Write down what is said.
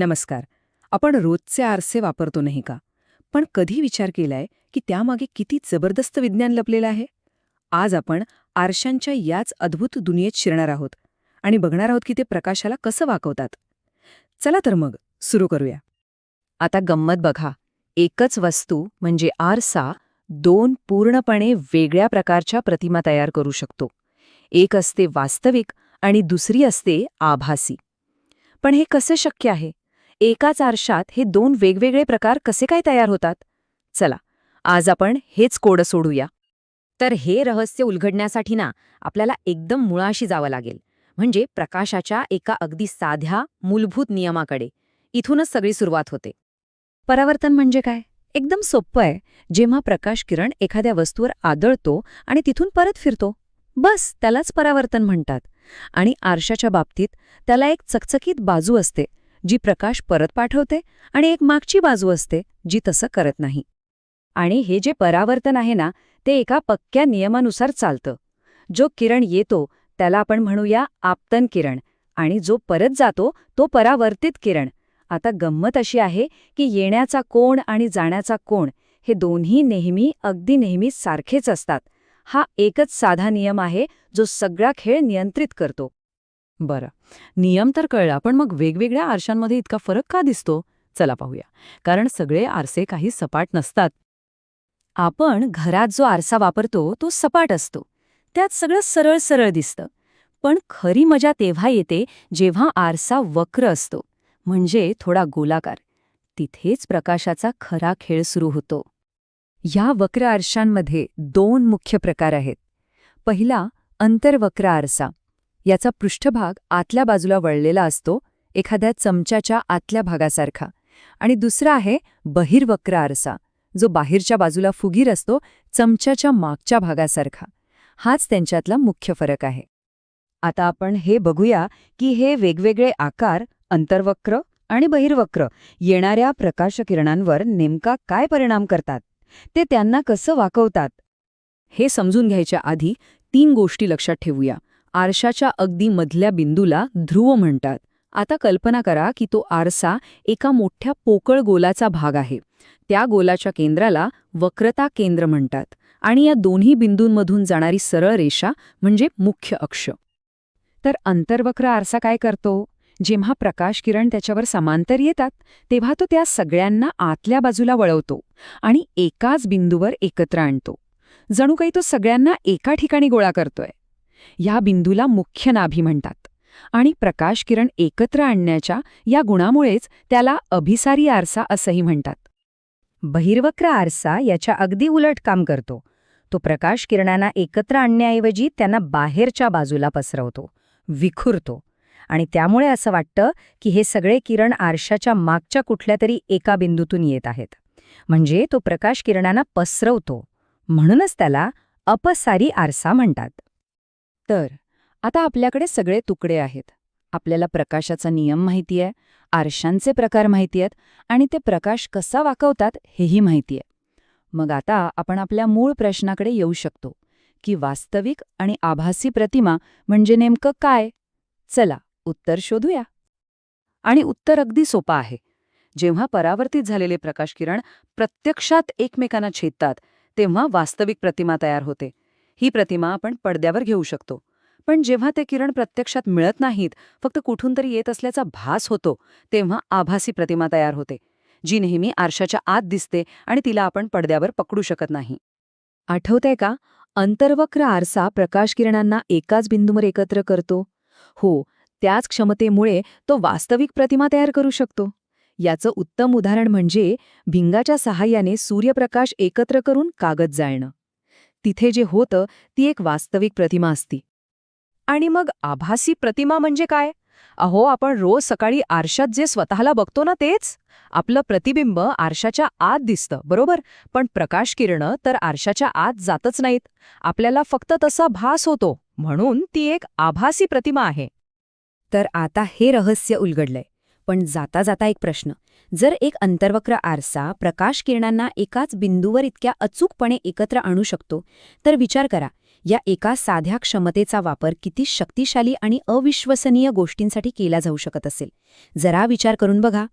नमस्कार. आपण रोजचे आरसे वापरतो नाही का? पण कधी विचार केलाय की त्यामागे किती जबरदस्त विज्ञान लपलेलं आहे? आज आपण आरशांच्या याच अद्भुत दुनियेत शिरणार आहोत आणि बघणार आहोत की ते प्रकाशाला कसं वाकवतात. चला तर मग सुरू करूया. आता गंमत बघा. एकच वस्तू म्हणजे आरसा दोन पूर्णपणे वेगळ्या प्रकारच्या प्रतिमा तयार करू शकतो. एक असते वास्तविक आणि दुसरी असते आभासी. पण हे कसे शक्य आहे? एकाच आरशात हे दोन वेगवेगळे प्रकार कसे काय तयार होतात? चला आज आपण हेच कोड सोडूया. तर हे रहस्य उलगडण्यासाठी ना आपल्याला एकदम मुळाशी जावं लागेल. म्हणजे प्रकाशाच्या एका अगदी साध्या मूलभूत नियमाकडे. इथूनच सगळी सुरुवात होते. परावर्तन म्हणजे काय? एकदम सोपं आहे. जेव्हा प्रकाश किरण एखाद्या वस्तूवर आदळतो आणि तिथून परत फिरतो. बस त्यालाच परावर्तन म्हणतात. आणि आरशाच्या बाबतीत त्याला एक चकचकीत बाजू असते. जी प्रकाश परत पाठवते आणि एक मागची बाजू असते जी तसं करत नाही. आणि हे जे परावर्तन आहे ना ते एका पक्क्या नियमानुसार चालतं. जो किरण येतो त्याला आपण म्हणूया आपतन किरण आणि जो परत जातो तो परावर्तित किरण. आता गंमत अशी आहे की येण्याचा कोण आणि जाण्याचा कोण हे दोन्ही नेहमी अगदी नेहमी सारखेच असतात. हा एकच साधा नियम आहे जो सगळा खेळ नियंत्रित करतो. बरं. नियम तर कळला पण मग वेगवेगळ्या आरशांमध्ये इतका फरक का दिसतो? चला पाहूया. कारण सगळे आरसे काही सपाट नसतात. आपण घरात जो आरसा वापरतो तो सपाट असतो. त्यात सगळं सरळ सरळ दिसतं. पण खरी मजा तेव्हा येते जेव्हा आरसा वक्र असतो. म्हणजे थोडा गोलाकार. तिथेच प्रकाशाचा खरा खेळ सुरू होतो. या वक्र आरशांमध्ये दोन मुख्य प्रकार आहेत. पहिला अंतर्वक्र आरसा. याचा पृष्ठभाग आतल्या बाजूला वळलेला असतो एखाद्या चमच्याच्या आतल्या भागासारखा. आणि दुसरा आहे बहिर्वक्र आरसा जो बाहेरच्या बाजूला फुगीर असतो चमच्याच्या मागच्या भागासारखा. हाच त्यांच्यातला मुख्य फरक आहे. आता आपण हे बघूया की हे वेगवेगळे आकार अंतर्वक्र आणि बहिर्वक्र येणाऱ्या प्रकाशकिरणांवर नेमका काय परिणाम करतात ते त्यांना कसं वाकवतात हे समजून घ्यायच्या आधी तीन गोष्टी लक्षात ठेवूया. आरशाच्या अगदी मधल्या बिंदूला ध्रुव म्हणतात. आता कल्पना करा की तो आरसा एका मोठ्या पोकळ गोलाचा भाग आहे. त्या गोलाच्या केंद्राला वक्रता केंद्र म्हणतात आणि या दोन्ही बिंदूंमधून जाणारी सरळ रेषा म्हणजे मुख्य अक्ष. तर अंतर्वक्र आरसा काय करतो? जेव्हा प्रकाश किरण त्याच्यावर समांतर येतात तेव्हा तो त्या सगळ्यांना आतल्या बाजूला वळवतो आणि एकाच बिंदूवर एकत्र आणतो. जणू काही तो सगळ्यांना एका ठिकाणी गोळा करतोय. या बिंदूला मुख्य नाभी म्हणतात. आणि प्रकाश किरण एकत्र आणण्याच्या या गुणामुळेच त्याला अभिसारी आरसा असंही म्हणतात. बहिर्वक्र आरसा याच्या अगदी उलट काम करतो. तो प्रकाश किरणांना एकत्र आणण्याऐवजी त्यांना बाहेरच्या बाजूला पसरवतो विखुरतो. आणि त्यामुळे असं वाटतं की हे सगळे किरण आरशाच्या मागच्या कुठल्या तरी एका बिंदूतून येत आहेत. म्हणजे तो प्रकाश किरणांना पसरवतो. म्हणूनच त्याला अपसारी आरसा म्हणतात. तर आता आपल्याकडे सगळे तुकडे आहेत. आपल्याला प्रकाशाचा नियम माहिती आहे आरशांचे प्रकार माहिती आहेत आणि ते प्रकाश कसा वाकवतात हेही माहिती आहे. मग आता आपण आपल्या मूळ प्रश्नाकडे येऊ शकतो की वास्तविक आणि आभासी प्रतिमा म्हणजे नेमकं काय? चला उत्तर शोधूया. आणि उत्तर अगदी सोपं आहे. जेव्हा परावर्तित झालेले प्रकाशकिरण प्रत्यक्षात एकमेकांना छेदतात तेव्हा वास्तविक प्रतिमा तयार होते. ही प्रतिमा आपण पडद्यावर घेऊ शकतो. पण जेव्हा ते किरण प्रत्यक्षात मिळत नाहीत फक्त कुठून तरी येत असल्याचा भास होतो तेव्हा आभासी प्रतिमा तयार होते जी नेहमी आरशाच्या आत दिसते आणि तिला आपण पडद्यावर पकडू शकत नाही. आठवतंय का? अंतर्वक्र आरसा प्रकाशकिरणांना एकाच बिंदूवर एकत्र करतो. हो त्याच क्षमतेमुळे तो वास्तविक प्रतिमा तयार करू शकतो. याचं उत्तम उदाहरण म्हणजे भिंगाच्या सहाय्याने सूर्यप्रकाश एकत्र करून कागद जाळणं. तिथे जे होतं ती एक वास्तविक प्रतिमा असती. आणि मग आभासी प्रतिमा म्हणजे काय? अहो आपण रोज सकाळी आरशात जे स्वतःला बघतो ना तेच? आपलं प्रतिबिंब आरशाच्या आत दिसतं बरोबर? पण प्रकाश किरणं तर आरशाच्या आत जातच नाहीत. आपल्याला फक्त तसा भास होतो. म्हणून ती एक आभासी प्रतिमा आहे. तर आता हे रहस्य उलगडलंय. पण जाता जाता एक प्रश्न. जर एक अंतर्वक्र आरसा प्रकाश किरणांना एकाच बिंदूवर इतक्या अचूकपणे एकत्र आणू शकतो तर विचार करा या एका साध्या क्षमतेचा वापर किती शक्तिशाली आणि अविश्वसनीय गोष्टींसाठी केला जाऊ शकत असेल. जरा विचार करून बघा.